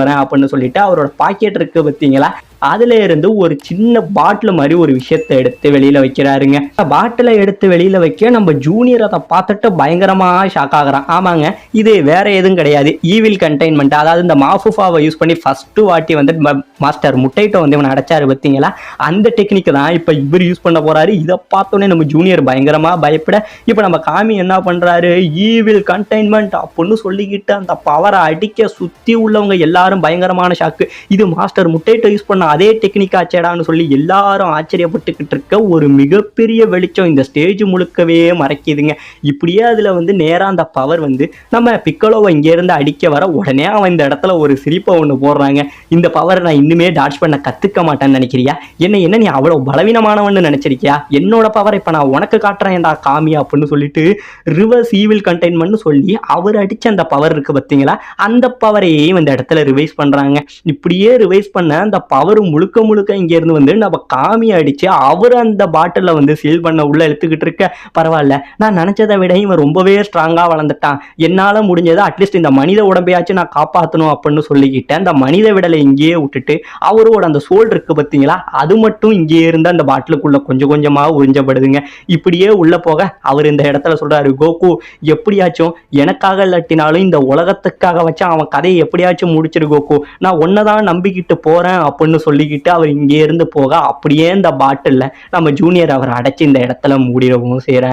வரேன் அப்படின்னு சொல்லிட்டு அவரோட பாக்கெட் இருக்கு பார்த்தீங்களா? அதுல இருந்து ஒரு சின்ன பாட்டில் மாதிரி ஒரு விஷயத்தை எடுத்து வெளியில வைக்கிறாருங்க. பாட்டிலை எடுத்து வெளியில வைக்க நம்ம ஜூனியர் அதை பார்த்துட்டு பயங்கரமா ஷாக் ஆகிறான். ஆமாங்க இது வேற எதுவும் கிடையாது. ஈவில் கண்டெய்ன்மெண்ட் அதாவது இந்த மாஃபுஃபாவை யூஸ் பண்ணி ஃபர்ஸ்ட் வாட்டி வந்து ம- மாஸ்டர் முட்டைட்டோ வந்து இவன் அடைச்சாரு பார்த்தீங்களா? அந்த டெக்னிக் தான் இப்போ இவர் யூஸ் பண்ண போறாரு. இதை பார்த்தோன்னே நம்ம ஜூனியர் பயங்கரமா பயப்பட இப்போ நம்ம காமி என்ன பண்றாரு? ஈவில் கண்டெய்ன்மெண்ட் அப்படின்னு சொல்லிக்கிட்டு அந்த பவரை அடிக்க சுத்தி உள்ளவங்க எல்லாரும் பயங்கரமான ஷாக்கு இது மாஸ்டர் முட்டைட்டோ யூஸ் பண்ண அதே டெக்னிக் ஆச்சேடான்னு சொல்லி எல்லாரும் ஆச்சரியப்பட்டுக்கிட்டு இருக்க ஒரு மிகப்பெரிய வெளிச்சம் இந்த ஸ்டேஜ் முழுக்கவே மறைக்குதுங்க. இப்படியே அதில் வந்து நேராக அந்த பவர் வந்து நம்ம பிக்கலோவை இங்கேருந்து அடிக்க வர உடனே அவன் இந்த இடத்துல ஒரு சிரிப்பை ஒன்று போடுறாங்க. இந்த பவரை நான் இன்னுமே டாட்ச் பண்ண கற்றுக்க மாட்டேன்னு நினைக்கிறியா? என்ன என்ன நீ அவ்வளவு பலவீனமானவன்னு நினச்சிருக்கியா? என்னோட பவர் இப்போ நான் உனக்கு காட்டுறேன்டா காமி அப்படின்னு சொல்லிட்டு ரிவர்ஸ் ஈவில் கண்டெயின்மெண்ட்னு சொல்லி அவர் அடிச்ச அந்த பவர் இருக்குது பார்த்தீங்களா அந்த பவரையே இந்த இடத்துல ரிவைஸ் பண்ணுறாங்க இப்படியே ரிவைஸ் பண்ண அந்த பவர் முழுக்க முழுக்க இங்க இருந்து வந்து நம்ம காமி அடிச்சு அவர் அந்த பாட்டில வந்து சீல் பண்ண உள்ள எடுத்துக்கிட்டு இருக்க. பரவாயில்ல. நான் நினைச்சதை விட இவன் ரொம்பவே ஸ்ட்ராங்கா வளர்ந்துட்டான். என்னால முடிஞ்சதை அட்லீஸ்ட் இந்த மனித உடம்பையாச்சும் நான் காப்பாற்றணும் அப்படின்னு சொல்லிக்கிட்டேன் அந்த மனித விடலை இங்கேயே விட்டுட்டு அவரோட அந்த சோல் இருக்கு பார்த்தீங்களா? அது மட்டும் இங்கே இருந்து அந்த பாட்டிலுக்குள்ள கொஞ்சம் கொஞ்சமாக உறிஞ்சப்படுதுங்க. இப்படியே உள்ள போக அவர் இந்த இடத்துல சொல்றாரு கோகு எப்படியாச்சும் எனக்காக இல்லாட்டினாலும் இந்த உலகத்துக்காக வச்சு அவன் கதையை எப்படியாச்சும் முடிச்சிரு கோகு. நான் ஒன்னதான் நம்பிக்கிட்டு போறேன் அப்படின்னு சொல்லிக்கிட்டு அவர் இங்கே இருந்து போக அப்படியே இந்த பாட்டில்ல நம்ம ஜூனியர் அவர் அடைச்சி இந்த இடத்துல மூடிடவும் செய்கிறார்